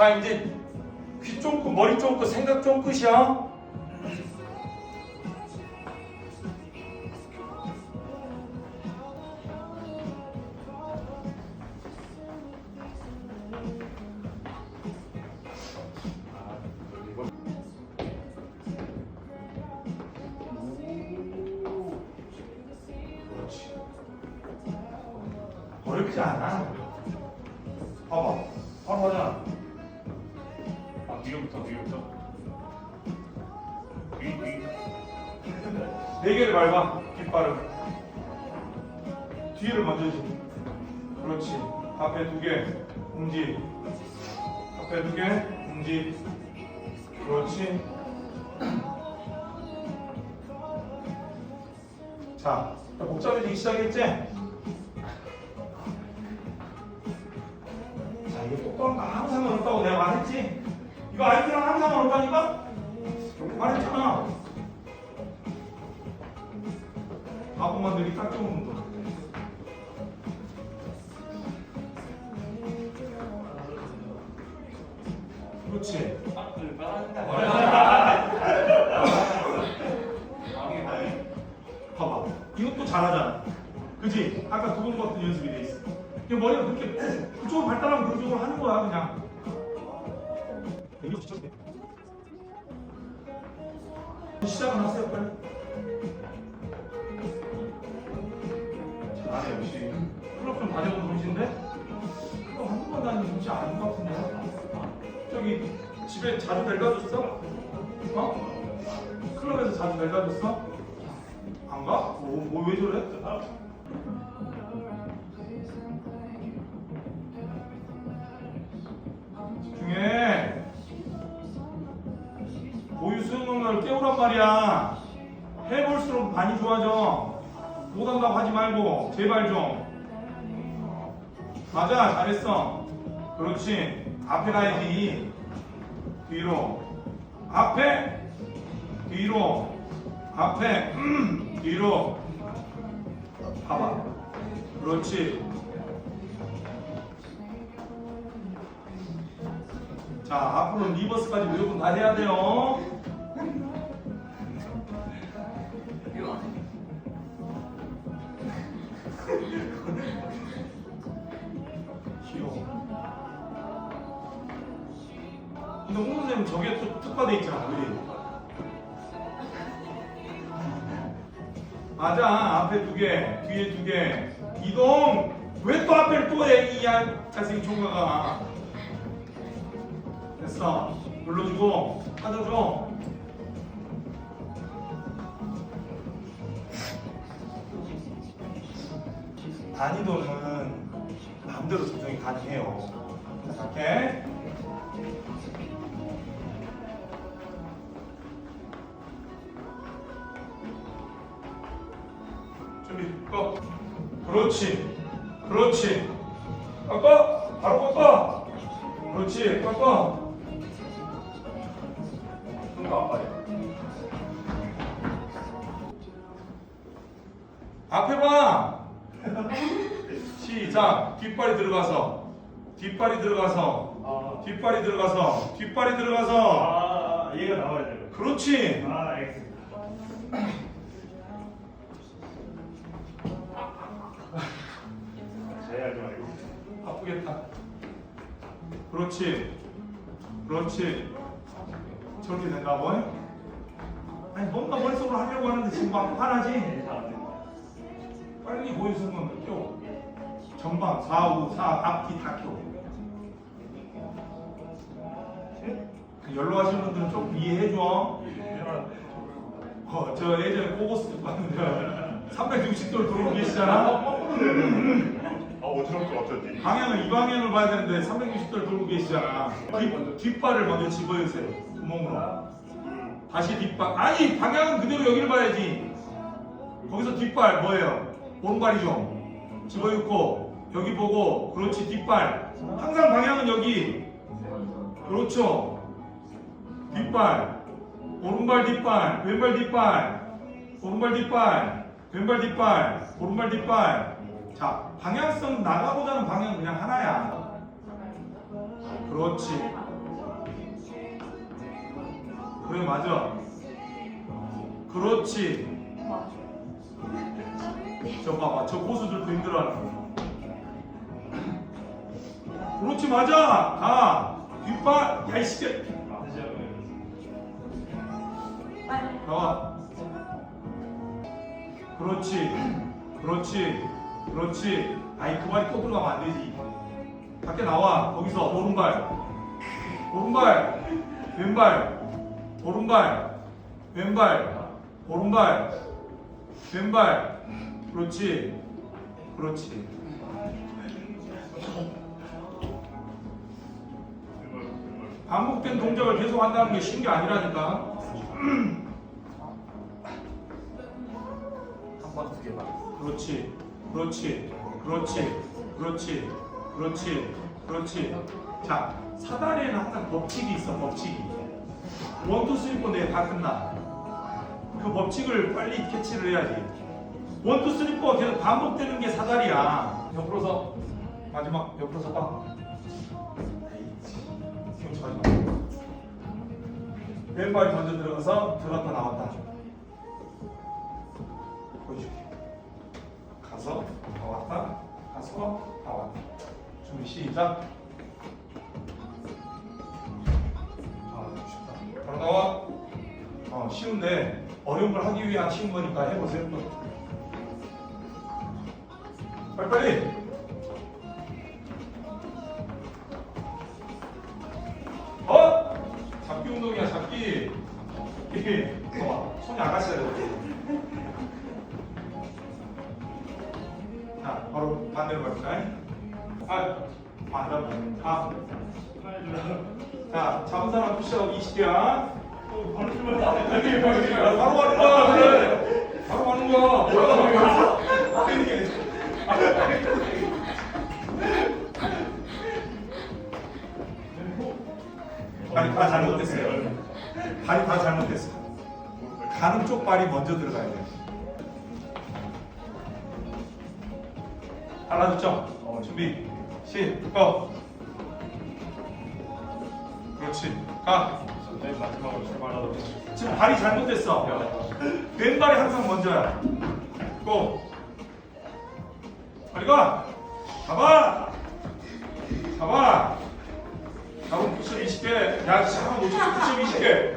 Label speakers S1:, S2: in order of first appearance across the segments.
S1: 자 이제 귀 쫑긋 머리 쫑긋 생각 쫑긋이야. 그렇지. 어렵지 않아. 봐봐. 바로 하자
S2: 아
S1: 네 개를 밟아. 뒷발을 뒤를 먼저 지 그렇지. 앞에 두개 움직 앞에 두개 움직 그렇지. 자 복잡해지기 시작했지? 자 이게 똑똑한 거 항상 어렵다고 내가 말했지? 이거 알기랑 항상 어렵다니까? 말했잖아 바보 만들기 딱 좋은 운동. 그렇지. 봐봐. 이것도 잘하잖아. 그지? 아까 두번 같은 연습이 돼 있어. 머리가 그렇게 그쪽으로 발달하면 그쪽으로 하는 거야, 그냥. 시작은 하세요, 빨리. 클럽 좀 다녀본 솜씨인데? 클럽 한두 번 다니는 솜씨 아닌 것 같은데? 저기, 집에 자주 낡아줬어? 어? 클럽에서 자주 낡아줬어? 안 가? 뭐, 뭐, 왜 저래? 집중해. 고유 수능을 깨우란 말이야. 해볼수록 많이 좋아져. 못 한다고 하지 말고, 제발 좀. 맞아, 잘했어. 그렇지. 앞에 가야지. 뒤로. 앞에. 뒤로. 앞에. 음, 뒤로. 봐봐. 그렇지. 자, 앞으로 리버스까지 무조건 다 해야 돼요. 근데 홍 선생님 저게 또 특화돼 있잖아, 그리? 맞아, 앞에 두 개, 뒤에 두 개. 이동! 왜 또 앞에를 또 해, 이 야- 자식이 총각아. 됐어. 눌러주고, 빠져줘. 난이도는 마음대로 조정이 가능해요. 자, 이 준비, 꺼. 그렇지. 그렇지. 꺾어. 바로 꺾어. 그렇지. 꺾어. 손도 아파요. 앞에 봐. 시작. 뒷발이 들어가서. 뒷발이 들어가서.
S2: 아,
S1: 뒷발이 들어가서. 뒷발이 들어가서.
S2: 아 얘가 나와야 돼요.
S1: 그렇지.
S2: 아 알겠습니다.
S1: 그렇지. 그렇지. 저렇게 된다고? 아니, 뭔가 머릿속으로 하려고 하는데 지금 막 화나지? 빨리 보여주면 껴. 전방, 좌우, 사, 앞뒤 다 껴. 그 연로하신 분들은 좀 이해해줘. 어, 저 예전에 꼬고스 봤는데 360도를 돌고 계시잖아.
S2: 아 어지럽게 어쩐지.
S1: 방향을 이 방향을 봐야 되는데 360도를 돌고 계시잖아. 뒷, 뒷발을 먼저 집어주세요. 구멍으로. 다시 뒷발. 아니 방향은 그대로 여기를 봐야지. 거기서 뒷발 뭐예요? 오른발이죠. 집어넣고 여기 보고 그렇지 뒷발. 항상 방향은 여기. 그렇죠. 뒷발. 오른발 뒷발. 왼발 뒷발. 오른발 뒷발. 왼발 뒷발. 오른발 뒷발. 자 방향성 나가보자는 방향 그냥 하나야. 그렇지. 그래 맞아. 그렇지. 저 봐봐 저 고수들도 힘들어하는 거. 그렇지 맞아. 가. 뒷발.
S2: 아, 다시 하면
S1: 나와. 그렇지. 그렇지. 그렇지. 아이 그 말이 또 들어가면 안 되지. 밖에 나와. 거기서 오른발. 오른발. 왼발. 오른발. 왼발. 오른발. 왼발. 그렇지. 그렇지. 반복된 동작을 계속 한다는 게 쉬운 게 아니라니까.
S3: 한 번 두 개만.
S1: 그렇지, 그렇지, 그렇지, 그렇지, 그렇지, 그렇지. 자, 사다리에는 항상 법칙이 있어, 법칙이. 원 투 쓰리 포 내가 다 끝나. 그 법칙을 빨리 캐치를 해야지. 원 투 쓰리 포가 계속 반복되는 게 사다리야. 옆으로 서. 마지막 옆으로 서봐. 경치 하지 마. 왼발이 먼저 들어가서 들어갔다 나왔다. 시작 아 쉽다. 바로 나와. 어 쉬운데 어려운 걸 하기 위한 쉬운 거니까 해보세요 또. 빨리빨리. 어? 잡기 운동이야 잡기. 봐봐 손이 아가씨야 돼 자, 바로 반대로 갈까요? 아, 반대로 아. 자, 잡은 사람 푸시업 20개야. 바로 출발. 여기, 여기, 바로 가는 거야. 바로 가는 거야. 발이 다 잘못됐어요. 발이 다 잘못됐어. 가는 쪽 발이 먼저 들어가야 돼. 어, 준비, 시작. 그렇지. 가.
S2: 맨 마지막으로 출발하도록 하겠습니다.
S1: 지금 발이 잘못됐어. 왼발이 항상 먼저야. 고. 빨리 가. 잡아. 잡아. 잡으면 푸시업 20개. 야, 놓쳤어. 푸시업 20개.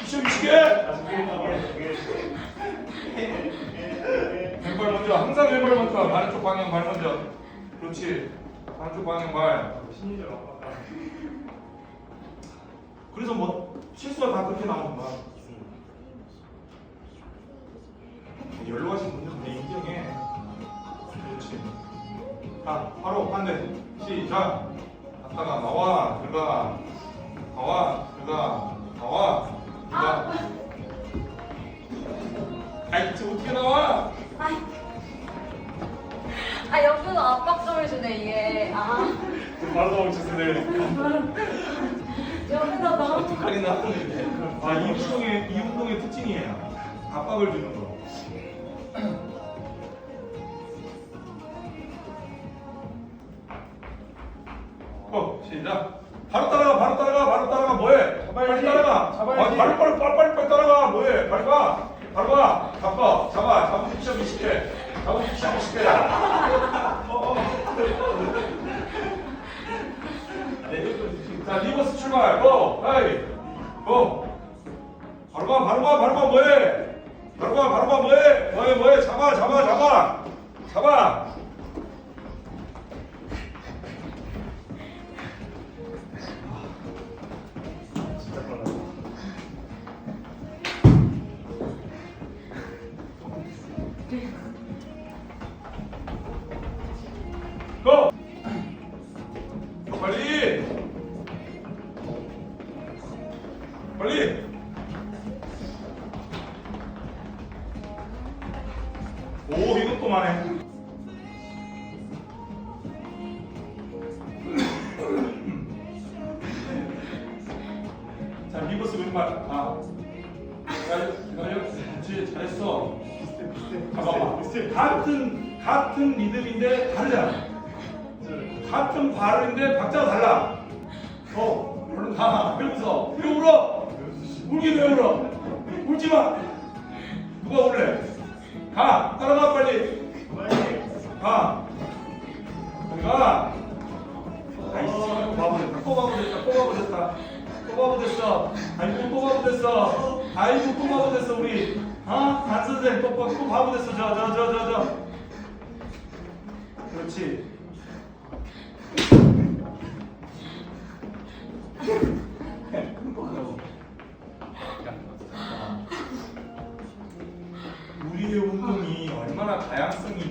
S1: 푸시업 20개. 왼발 먼저. 항상 왼발 먼저. 반쪽 방향 발 먼저. 그렇지. 방향 발.
S2: 심리적 압박감.
S1: 그래서 뭐 실수가 다 그렇게 나오는 거야. 연로하신 분들은 내 인정해. 그렇지. 자, 바로 반대. 시작. 갔다가 나와, 들어가. 나와, 들어가. 나와, 들어가. 아이, 저 어떻게 나와?
S4: 아 옆에서 압박감을 주네 이게 아
S2: 바로 도망쳤어요.
S4: 옆에서 너무
S3: 하긴 나왔는데.
S1: 아, 이 운동의, 이 운동의 특징이에요. 압박을 주는 거. 어, 시작. 바로 따라가, 바로 따라가, 바로 따라가, 뭐해? 빨리 따라가.
S2: 잡아야지.
S1: 아, 바로, 바로, 빨리, 빨리, 빨리 따라가, 뭐해? 빨리 가. 바로 가. 잡아, 잡아. 잡은 시험 20개. 잡은 시험 20개. 어, 어. 자, 리버스 출발. 고, 하이. 고. 바로 가, 바로 가, 바로 가, 뭐해? 바로 가, 바로 가, 뭐해? 뭐해, 뭐해? 잡아, 잡아, 잡아. 잡아. 고! 자, 리버스 왼발. 아. 기다려, 기다려. 그렇지, 잘했어. 봐봐. 같은, 같은 리듬인데 다르잖아. 같은 발인데 박자가 달라. 어, 얼른 가. 이러면서 이리 울어. 울긴 왜 울어? 울지 마. 누가 울래? 가. 따라가 빨리. 가. 가. 아이씨. 또 바보 됐다. 됐어. 아이고 됐어. 아이고 됐어 우리. 어? 안 선생 또, 바- 또 바보 됐어. 저 저 저 저 저. 그렇지. 우리의 운동이 얼마나 다양성이.